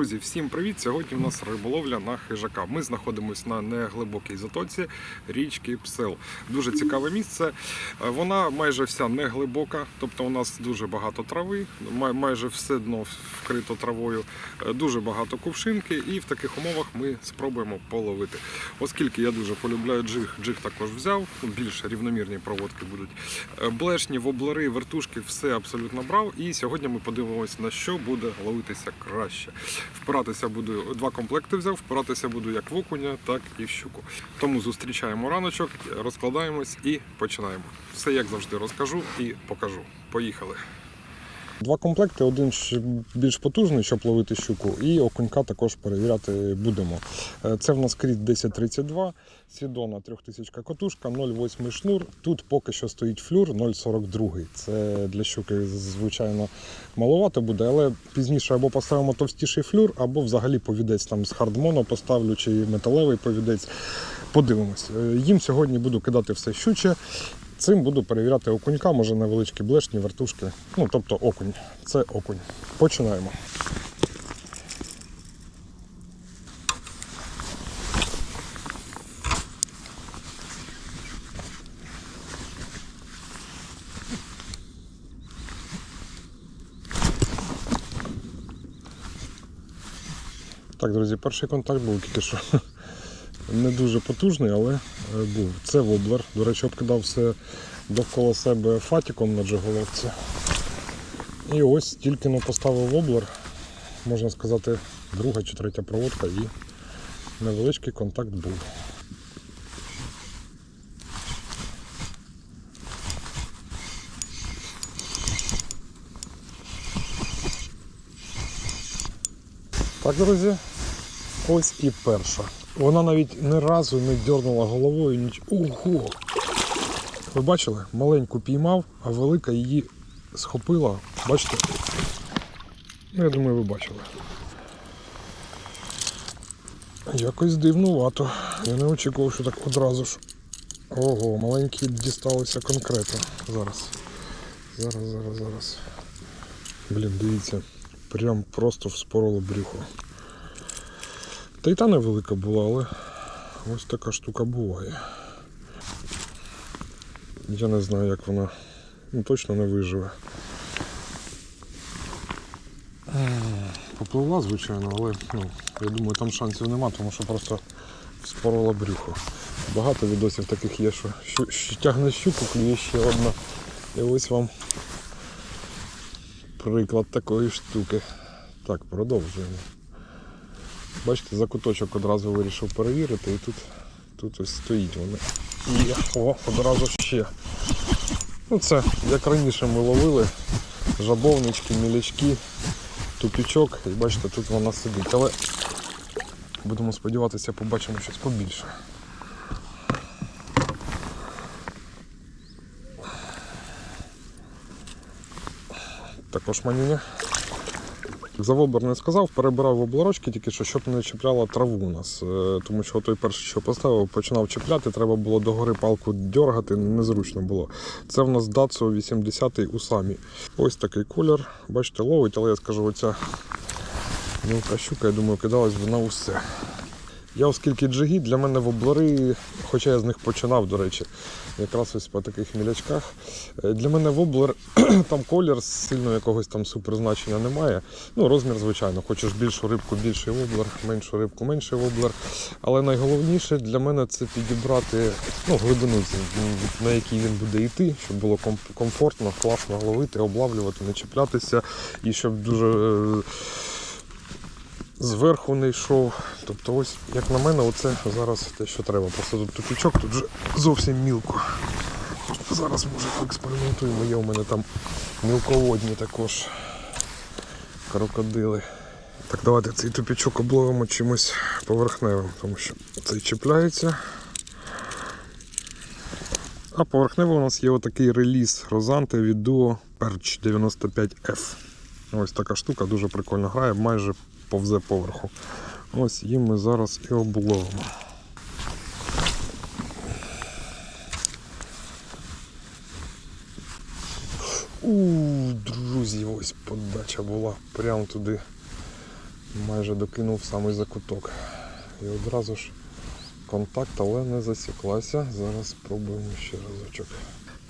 Друзі, всім привіт! Сьогодні у нас риболовля на хижака. Ми знаходимося на неглибокій затоці річки Псел. Дуже цікаве місце. Е, Вона майже вся не глибока, тобто у нас дуже багато трави, май- майже все дно вкрито травою, е, дуже багато кувшинки, і в таких умовах ми спробуємо половити. Оскільки я дуже полюбляю джиг, джиг також взяв, більш рівномірні проводки будуть. Е, Блешні, воблери, вертушки, все абсолютно брав. І сьогодні ми подивимося, на що буде ловитися краще. Впиратися буду два комплекти взяв, впиратися буду як в окуня, так і в щуку. Тому зустрічаємо раночок, розкладаємось і починаємо. Все як завжди розкажу і покажу. Поїхали. Два комплекти, один більш потужний, щоб ловити щуку, і окунька також перевіряти будемо. Е, Це в нас кріт 1032, Сідона 3000 катушка, 0,8 шнур. Тут поки що стоїть флюр 0,42. Це для щуки, звичайно, маловато буде, але пізніше або поставимо товстіший флюр, або взагалі повідець там з хардмоно поставлю, чи металевий повідець. Подивимось. Е, Їм сьогодні буду кидати все щуче. Цим буду перевіряти окунька, може невеличкі блешні, вертушки. Ну, тобто окунь. Це окунь. Починаємо. Так, друзі, перший контакт був тільки що. Не дуже потужний, але е, був. Це воблер. До речі, обкидав все довкола себе фатіком на джиголовці. І ось тільки не поставив воблер, можна сказати, друга чи третя проводка і невеличкий контакт був. Так, друзі, ось і перша. Вона навіть ні разу не дернула головою ніч. Ого! Ви бачили? Маленьку піймав, а велика її схопила. Бачите? Ну, я думаю, ви бачили. Якось дивнувато. Я не очікував, що так одразу ж. Ого, маленькі дісталися конкретно. Зараз. Зараз, зараз, зараз. Блін, дивіться. Прям просто вспороло брюхо. Та й та невелика була, але ось така штука буває. Я не знаю, як вона ну, точно не виживе. Попливла, звичайно, але ну, я думаю, там шансів нема, тому що просто вспорола брюхо. Багато відосів таких є, що щу- що тягне щуку, клює ще одна. І ось вам приклад такої штуки. Так, продовжуємо. Бачите, за куточок одразу вирішив перевірити і тут, тут ось стоїть вони. І о, одразу ще. Ну це, як раніше ми ловили, жабовнички, мілячки, тупічок, і бачите, тут вона сидить. Але будемо сподіватися, побачимо щось побільше. Також манюня. За вобер не сказав, перебирав в обларочки тільки що, щоб не чіпляла траву у нас. Е, Тому що той перший, що поставив, починав чіпляти, треба було догори палку дергати, незручно було. Це в нас Datsun 80 Усамі. Ось такий колір. Бачите, ловить, але я скажу, оця мілка щука, я думаю, кидалась би на усе. Я оскільки джиги, для мене воблери, хоча я з них починав, до речі, якраз ось по таких мілячках. Е, Для мене воблер, там колір сильно якогось там суперзначення немає. Ну, розмір, звичайно, хочеш більшу рибку, більший воблер, меншу рибку, менший воблер. Але найголовніше для мене це підібрати ну, глибину, на якій він буде йти, щоб було комфортно, класно ловити, облавлювати, не чіплятися і щоб дуже. Зверху не йшов. Тобто ось, як на мене, оце зараз те, що треба. Просто тут тупічок, тут вже зовсім мілко. Зараз може поекспериментуємо. Є у мене там мілководні також крокодили. Так, давайте цей тупічок обловимо чимось поверхневим, тому що цей чіпляється. А поверхнево у нас є отакий реліз Розанти від Duo Perch 95F. Ось така штука дуже прикольно грає, майже повзе поверху. Ось їм ми зараз і обловимо. У, друзі, ось подача була прямо туди Майже докинув самий закуток. І одразу ж контакт, але не засіклася. Зараз спробуємо ще разочок.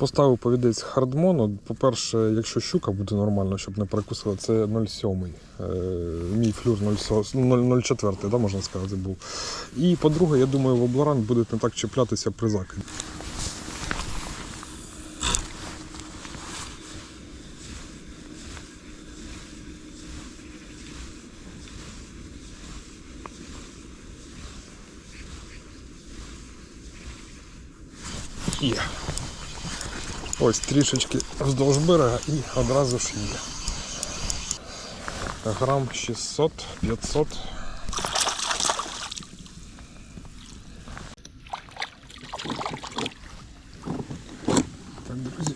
Поставив повідець хардмону. По-перше, якщо щука буде нормально, щоб не перекусила, це 0,7. Е, Мій флюр 0,4, да, можна сказати, був. І по-друге, я думаю, воблеран буде не так чіплятися при закиді. Є. Ось трішечки вздовж берега і одразу ж є. Грам 600, 500. Так, друзі.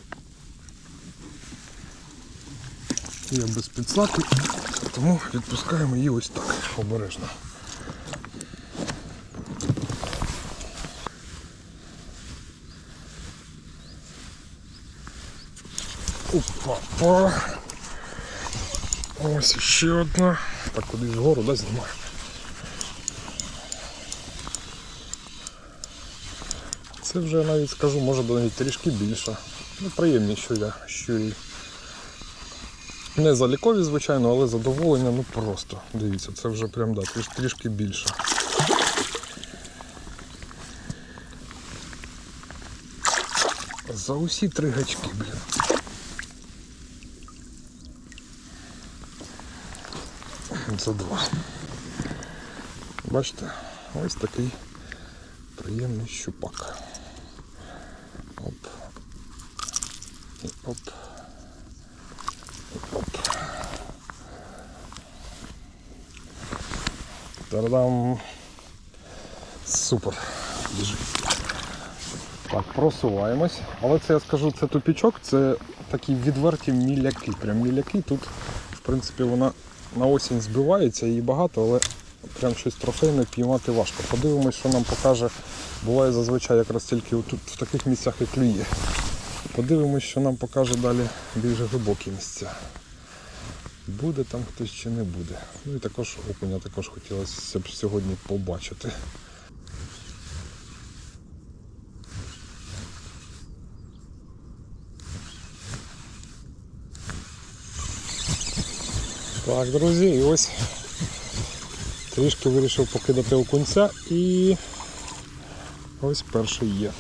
Я без підсаки, тому відпускаємо її ось так, обережно. Опа-па. Ось ще одна. Так, кудись вгору, да, знімаю. Це вже я навіть скажу, може навіть трішки більше. Ну, приємні щуря, щурі. Не залікові, звичайно, але задоволення, ну просто. Дивіться, це вже прям да, тріш, трішки більше. За усі три гачки, блін. За два. Бачите, ось такий приємний щупак. Оп. І оп. І оп. Та-дам. Супер. Біжи. Так, просуваємось. Але це я скажу, це тупічок, це такі відверті міляки. Прям міляки. Тут, в принципі, вона на осінь збивається, її багато, але прям щось трофейне піймати важко. Подивимось, що нам покаже. Буває зазвичай якраз тільки тут в таких місцях і клює. Подивимось, що нам покаже далі більш глибокі місця. Буде там хтось чи не буде. Ну і також окуня також хотілося б сьогодні побачити. Так, друзі, і ось трішки вирішив покидати окунця і ось перший є.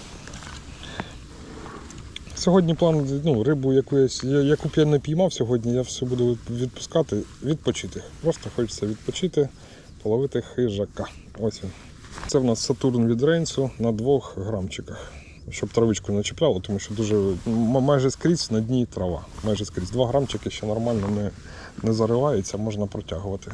Сьогодні план, ну, рибу, яку я, я- яку б я не піймав сьогодні, я все буду відпускати, відпочити. Просто хочеться відпочити, половити хижака. Ось він. Це в нас Сатурн від Рейнсу на двох грамчиках. Щоб травичку не чіпляло, тому що дуже майже скрізь на дні трава. Майже скрізь. Два грамчики ще нормально не, не заривається, можна протягувати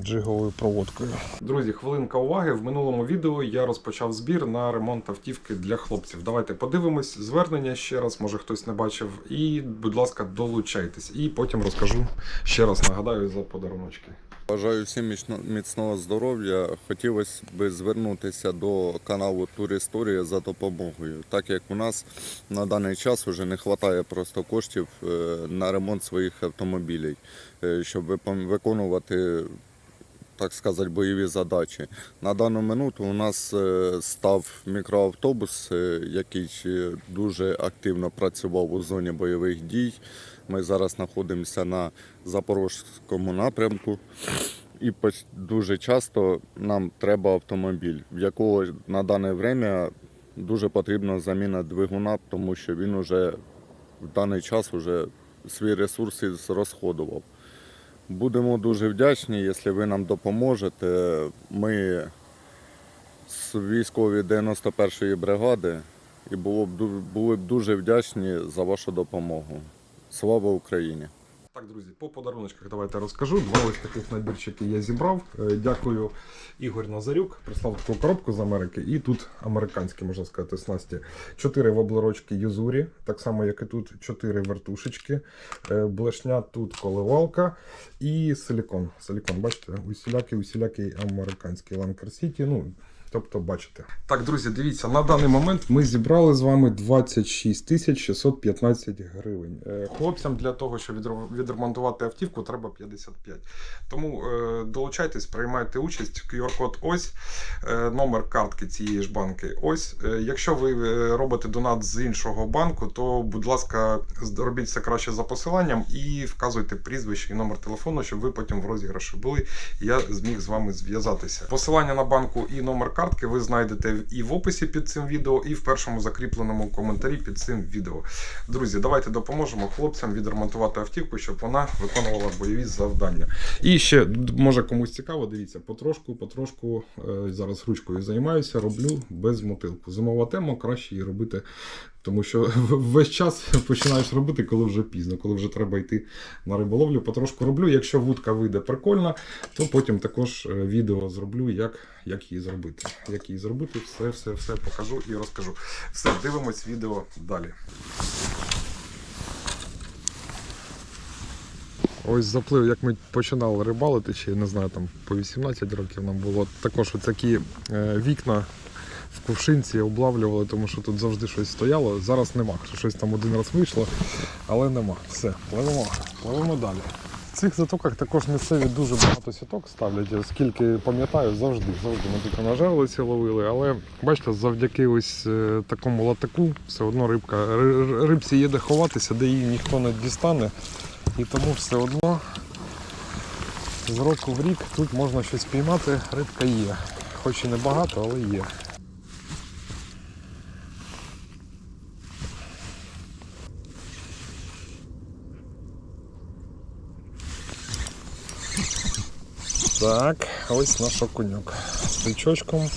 джиговою проводкою. Друзі, хвилинка уваги. В минулому відео я розпочав збір на ремонт автівки для хлопців. Давайте подивимось звернення ще раз, може хтось не бачив. І, будь ласка, долучайтесь. І потім розкажу ще раз нагадаю за подаруночки. Бажаю всім міцного здоров'я. Хотілося б звернутися до каналу Турісторія за допомогою, так як у нас на даний час вже не вистачає просто коштів е, на ремонт своїх автомобілів, е, щоб виконувати. Так сказати, бойові задачі. На дану минуту у нас е, став мікроавтобус, е, який е, дуже активно працював у зоні бойових дій. Ми зараз знаходимося на Запорозькому напрямку. І дуже часто нам треба автомобіль, в якого на дане время дуже потрібна заміна двигуна, тому що він уже в даний час вже свої ресурси розходував. Будемо дуже вдячні, якщо ви нам допоможете. Ми з військові 91-ї бригади і були б дуже вдячні за вашу допомогу. Слава Україні! Так, друзі, по подаруночках давайте розкажу. Два ось таких набірчики я зібрав. Е, Дякую Ігор Назарюк. Прислав таку коробку з Америки. І тут американські, можна сказати, снасті. Чотири воблерочки Юзурі, так само, як і тут, чотири вертушечки. Е, Блешня тут коливалка і силікон. Силікон, бачите, усілякий, усілякий американський Ланкер Сіті. Ну, Тобто, бачите. Так, друзі, дивіться, на даний момент ми зібрали з вами 26 тисяч 615 гривень. Е, Хлопцям для того, щоб відремонтувати автівку, треба 55. Тому е, долучайтесь, приймайте участь. QR-код ось, е, номер картки цієї ж банки. Ось. Якщо ви робите донат з іншого банку, то, будь ласка, з- робіть це краще за посиланням і вказуйте прізвище і номер телефону, щоб ви потім в розіграші були. Я зміг з вами зв'язатися. Посилання на банку і номер картки ви знайдете і в описі під цим відео, і в першому закріпленому коментарі під цим відео. Друзі, давайте допоможемо хлопцям відремонтувати автівку, щоб вона виконувала бойові завдання. І ще може комусь цікаво, дивіться, потрошку, потрошку е, зараз ручкою займаюся, роблю без мотилку. Зимова тема краще її робити, тому що весь час починаєш робити, коли вже пізно, коли вже треба йти на риболовлю. Потрошку роблю. Якщо вудка вийде прикольна, то потім також е, відео зроблю, як, як її зробити. Як її зробити, все, все, все покажу і розкажу. Все, дивимось відео далі. Ось заплив, як ми починали рибалити, ще не знаю, там по 18 років нам було. Також такі вікна в кувшинці облавлювали, тому що тут завжди щось стояло. Зараз нема. Щось там один раз вийшло, але нема. Все, пливемо, пливемо далі. В цих затоках також місцеві дуже багато сіток ставлять. Оскільки пам'ятаю, завжди, завжди ми тут на жерлиці ловили. Але бачите, завдяки ось е, такому латаку все одно рибка рибці є де ховатися, де її ніхто не дістане. І тому все одно з року в рік тут можна щось піймати, рибка є. Хоч і не багато, але є. Так, ось наш окуньок. З крючочком.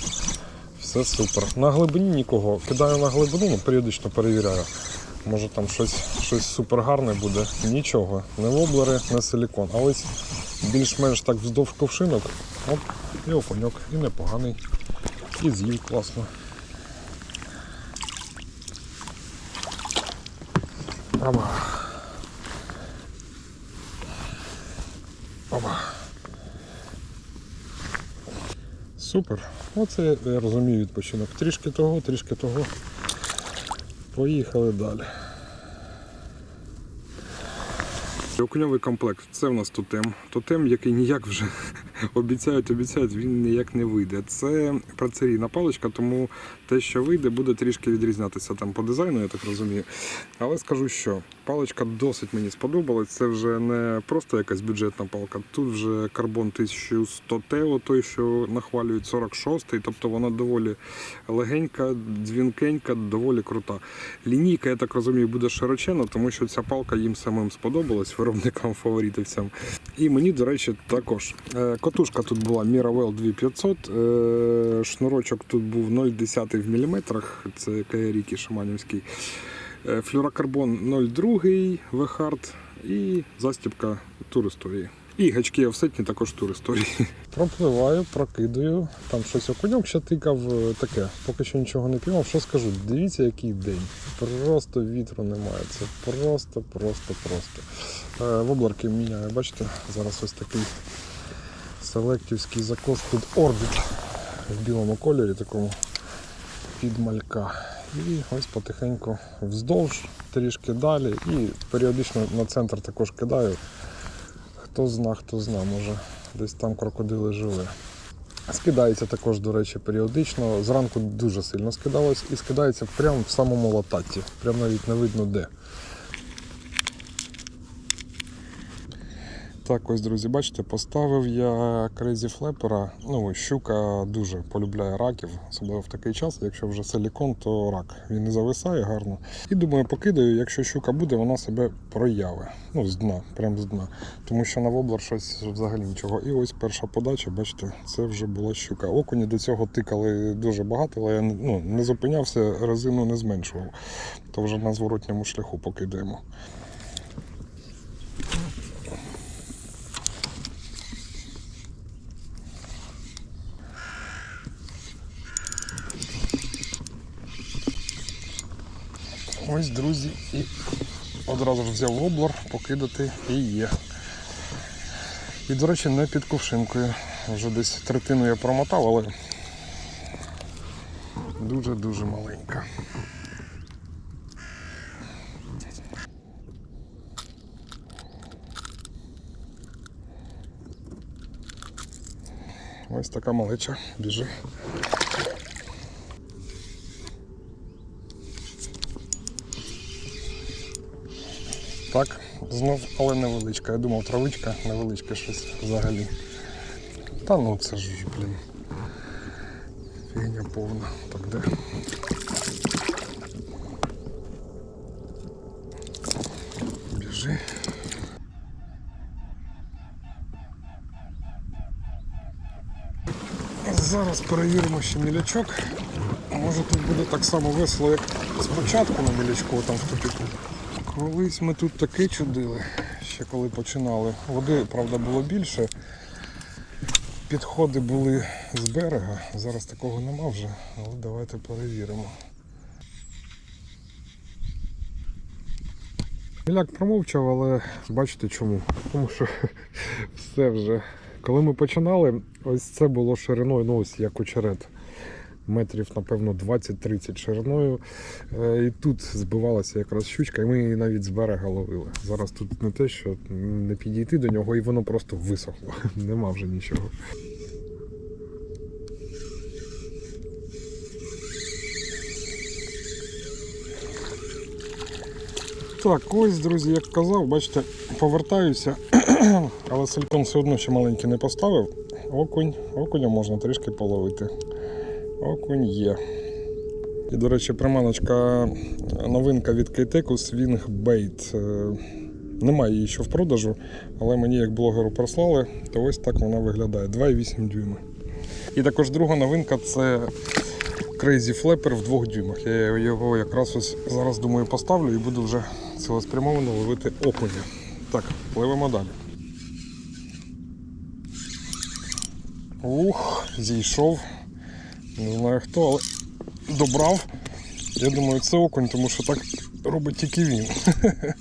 Все супер. На глибині нікого. Кидаю на глибину, ну, періодично перевіряю. Може там щось, щось супер гарне буде. Нічого. Не воблери, не силікон. А ось більш-менш так вздовж ковшинок. Оп, і окуньок. І непоганий. І з'їв класно. Оба. Супер. Оце я розумію відпочинок. Трішки того, трішки того. Поїхали далі. Окуньовий комплект. Це в нас тотем. Тотем, який ніяк вже обіцяють, обіцяють, він ніяк не вийде. Це працерійна паличка, тому те, що вийде, буде трішки відрізнятися там по дизайну, я так розумію. Але скажу, що паличка досить мені сподобалась. Це вже не просто якась бюджетна палка. Тут вже карбон 1100 Тео, той, що нахвалюють 46-й, тобто вона доволі легенька, дзвінкенька, доволі крута. Лінійка, я так розумію, буде широчена, тому що ця палка їм самим сподобалась, виробникам фаворитівцям. І мені, до речі, також. Котушка тут була Miravel 2500, е, шнурочок тут був 0,10 в міліметрах, це Каяріки Шаманівський. Е, Флюрокарбон 0,2 Вехард і застібка туристорії. І гачки офсетні також туристорії. Пропливаю, прокидаю. Там щось окуньок ще тикав е, таке. Поки що нічого не піймав. Що скажу? Дивіться, який день. Просто вітру немає. Це просто, просто, просто. Воблерки міняю, бачите, зараз ось такий селектівський закос під орбіт в білому кольорі, такому під малька. І ось потихеньку вздовж, трішки далі. І періодично на центр також кидаю. Хто зна, хто зна, може десь там крокодили жили. Скидається також, до речі, періодично. Зранку дуже сильно скидалось і скидається прямо в самому лататі. Прямо навіть не видно де. Так, ось, друзі, бачите, поставив я Crazy Flapper. Ну, щука дуже полюбляє раків, особливо в такий час. Якщо вже силікон, то рак. Він не зависає гарно. І думаю, покидаю, якщо щука буде, вона себе прояви. Ну, з дна, прямо з дна. Тому що на воблер щось взагалі нічого. І ось перша подача, бачите, це вже була щука. Окуні до цього тикали дуже багато, але я ну, не зупинявся, резину не зменшував. То вже на зворотньому шляху покидаємо. Ось, друзі, і одразу ж взяв воблер, покидати і є. І, до речі, не під кувшинкою. Вже десь третину я промотав, але дуже-дуже маленька. Ось така малеча біжи. Так, знов, але невеличка. Я думав, травичка, невеличка щось взагалі. Та ну це ж, блін. Фігня повна. Так де? Біжи. Зараз перевіримо ще мілячок. Може тут буде так само весело, як спочатку на мілячку там в тупіку. Колись ми тут таки чудили, ще коли починали. Води, правда, було більше. Підходи були з берега. Зараз такого нема вже, але давайте перевіримо. Міляк промовчав, але бачите чому? Тому що все вже. Коли ми починали, ось це було шириною, ну ось як очерет. Метрів, напевно, 20-30 шириною. Е, І тут збивалася якраз щучка, і ми її навіть з берега ловили. Зараз тут не те, що не підійти до нього, і воно просто висохло. Нема вже нічого. Так, ось, друзі, як казав, бачите, повертаюся, але сальтон все одно ще маленький не поставив. Окунь, окуня можна трішки половити. Окунь є. І, до речі, приманочка новинка від Кейтеку Swing Bait. Е, Немає її ще в продажу, але мені як блогеру прислали, то ось так вона виглядає. 2,8 дюйма. І також друга новинка це Crazy Flapper в 2 дюймах. Я його якраз ось зараз думаю поставлю і буду вже цілеспрямовано ловити окуня. Так, пливемо далі. Ух, зійшов. Не знаю хто, але добрав. Я думаю, це окунь, тому що так робить тільки він.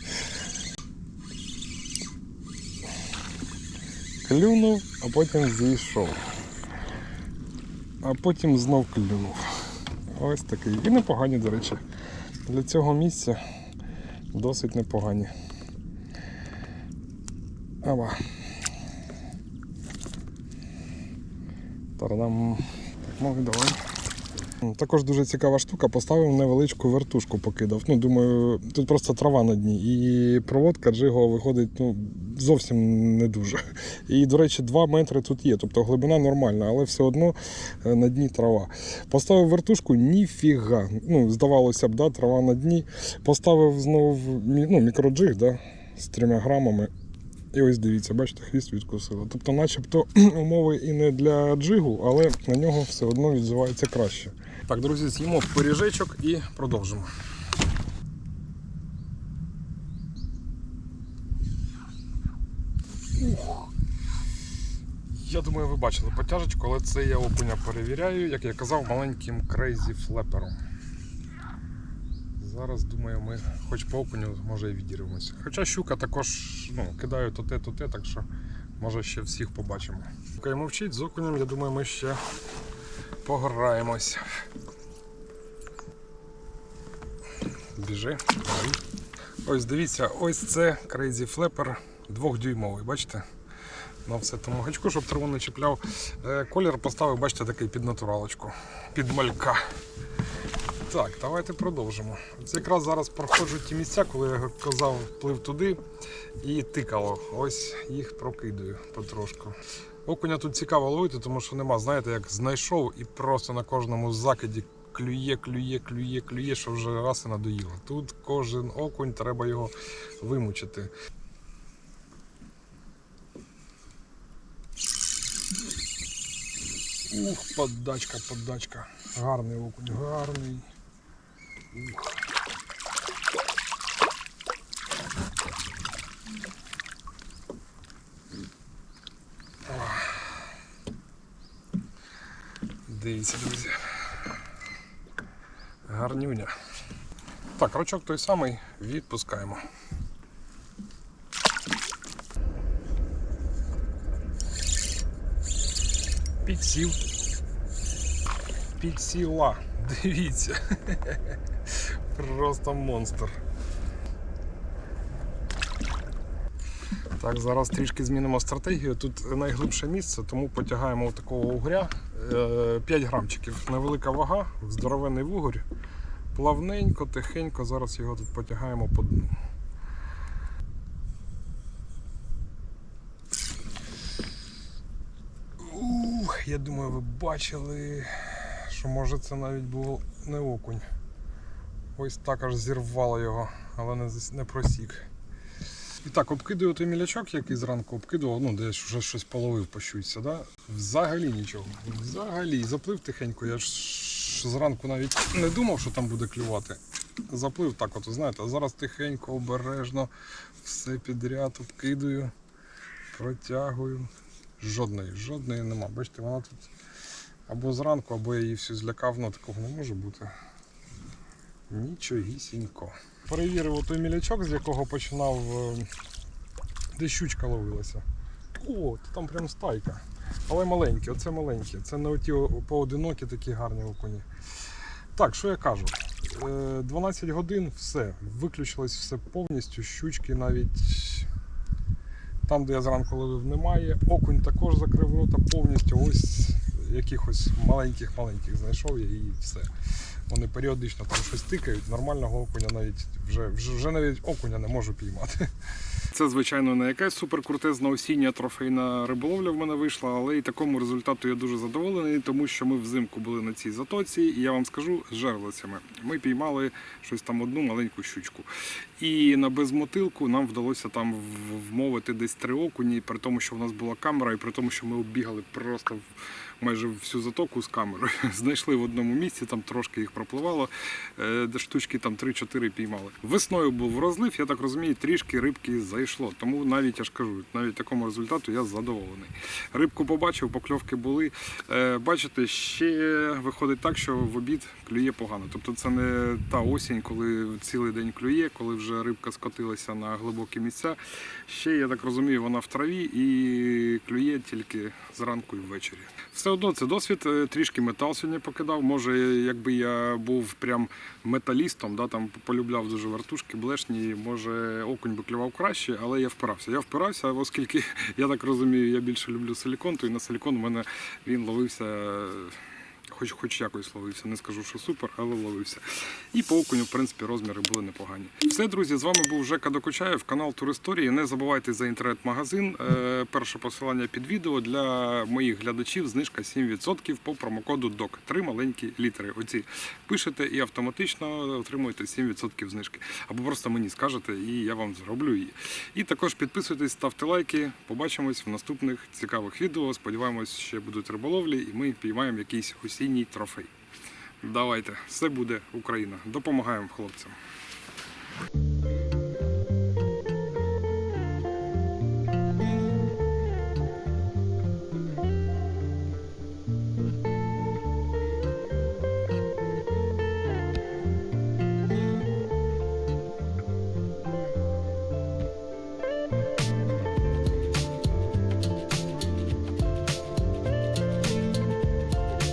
Клюнув, а потім зійшов. А потім знов клюнув. Ось такий. І непогані, до речі. Для цього місця досить непогані. Ава. Тарадам. Давай. Також дуже цікава штука, поставив невеличку вертушку, покидав. Ну, думаю, тут просто трава на дні. І проводка джиго виходить ну, зовсім не дуже. І, до речі, 2 метри тут є, тобто глибина нормальна, але все одно е, на дні трава. Поставив вертушку, ніфіга. Ну, здавалося б, да, трава на дні. Поставив знову ну, мікроджиг да, з 3 грамами. І ось дивіться, бачите, хвіст відкусило. Тобто, начебто умови і не для джигу, але на нього все одно відзивається краще. Так, друзі, з'їмо пиріжечок і продовжимо. Ух. Я думаю, ви бачили потяжечку, але це я окуня перевіряю, як я казав, маленьким Crazy флепером. Зараз думаю, ми хоч по окуню може і відірвемося. Хоча щука також ну, кидаю то те, то те, так що може ще всіх побачимо. Поки мовчить з окунем, я думаю, ми ще пограємось. Біжи. Біжи. Ось дивіться, ось це Crazy Flapper двохдюймовий, бачите? На все тому гачку, щоб траву не чіпляв. Е, Колір поставив, бачите, такий під натуралочку, під малька. Так, давайте продовжимо. Це якраз зараз проходжу ті місця, коли я казав, плив туди і тикало. Ось їх прокидаю потрошку. Окуня тут цікаво ловити, тому що нема, знаєте, як знайшов і просто на кожному закиді клює, клює, клює, клює, що вже раз і надоїло. Тут кожен окунь, треба його вимучити. Ух, подачка, подачка. Гарний окунь, гарний. Дивіться, друзі. Гарнюня. Так, рочок той самий відпускаємо. Підсів. підсіла. Дивіться. Просто монстр. Так, зараз трішки змінимо стратегію. Тут найглибше місце, тому потягаємо такого угря. Е, 5 грамчиків. Невелика вага, здоровенний вугорь. Плавненько, тихенько, зараз його тут потягаємо по дну. Ух, я думаю, ви бачили, що може це навіть був не окунь. Ось так аж зірвало його, але не, не просік. І так, обкидую той мілячок, який зранку обкидував, ну десь вже щось половив по да? Взагалі нічого. Взагалі. Заплив тихенько. Я ж зранку навіть не думав, що там буде клювати. Заплив так, от, знаєте, а зараз тихенько, обережно, все підряд обкидую, протягую. Жодної, жодної нема. Бачите, вона тут або зранку, або я її всю злякав, ну такого не може бути. Нічогісінько. Перевірив той мілячок, з якого починав, е, де щучка ловилася. О, там прям стайка. Але маленькі, оце маленькі. Це не оті поодинокі такі гарні окуні. Так, що я кажу? Е, 12 годин, все. Виключилось все повністю, щучки навіть там, де я зранку ловив, немає. Окунь також закрив рота повністю. Ось якихось маленьких-маленьких знайшов я і все. Вони періодично там щось тикають, нормального окуня навіть вже, вже, навіть окуня не можу піймати. Це, звичайно, не якась суперкрутезна осіння трофейна риболовля в мене вийшла, але і такому результату я дуже задоволений, тому що ми взимку були на цій затоці, і я вам скажу з жерлицями. Ми піймали щось там одну маленьку щучку. І на безмотилку нам вдалося там вмовити десь три окуні, при тому, що в нас була камера, і при тому, що ми оббігали просто в- майже всю затоку з камерою. Знайшли в одному місці, там трошки їх пропливало, е, де штучки там 3-4 піймали. Весною був розлив, я так розумію, трішки рибки зайшло. Тому навіть я ж кажу, навіть такому результату я задоволений. Рибку побачив, покльовки були. Е, Бачите, ще виходить так, що в обід клює погано. Тобто це не та осінь, коли цілий день клює, коли вже рибка скотилася на глибокі місця. Ще, я так розумію, вона в траві і клює тільки зранку і ввечері. Все одно це досвід. Е, Трішки метал сьогодні покидав. Може, якби я був прям металістом, да, там полюбляв дуже вартушки, блешні, може окунь би клював краще, але я впирався. Я впирався, оскільки я так розумію, я більше люблю силікон, то і на силікон у мене він ловився. Хоч, хоч якось ловився, не скажу, що супер, але ловився. І по окуню, в принципі, розміри були непогані. Все, друзі, з вами був Жека Докучаєв, канал Туристорії. Не забувайте за інтернет-магазин. Е, Перше посилання під відео для моїх глядачів. Знижка 7% по промокоду ДОК. Три маленькі літери. Оці пишете і автоматично отримуєте 7% знижки. Або просто мені скажете, і я вам зроблю її. І також підписуйтесь, ставте лайки. Побачимось в наступних цікавих відео. Сподіваємось, ще будуть риболовлі, і ми піймаємо якийсь осінній трофей. Давайте, все буде Україна. Допомагаємо хлопцям.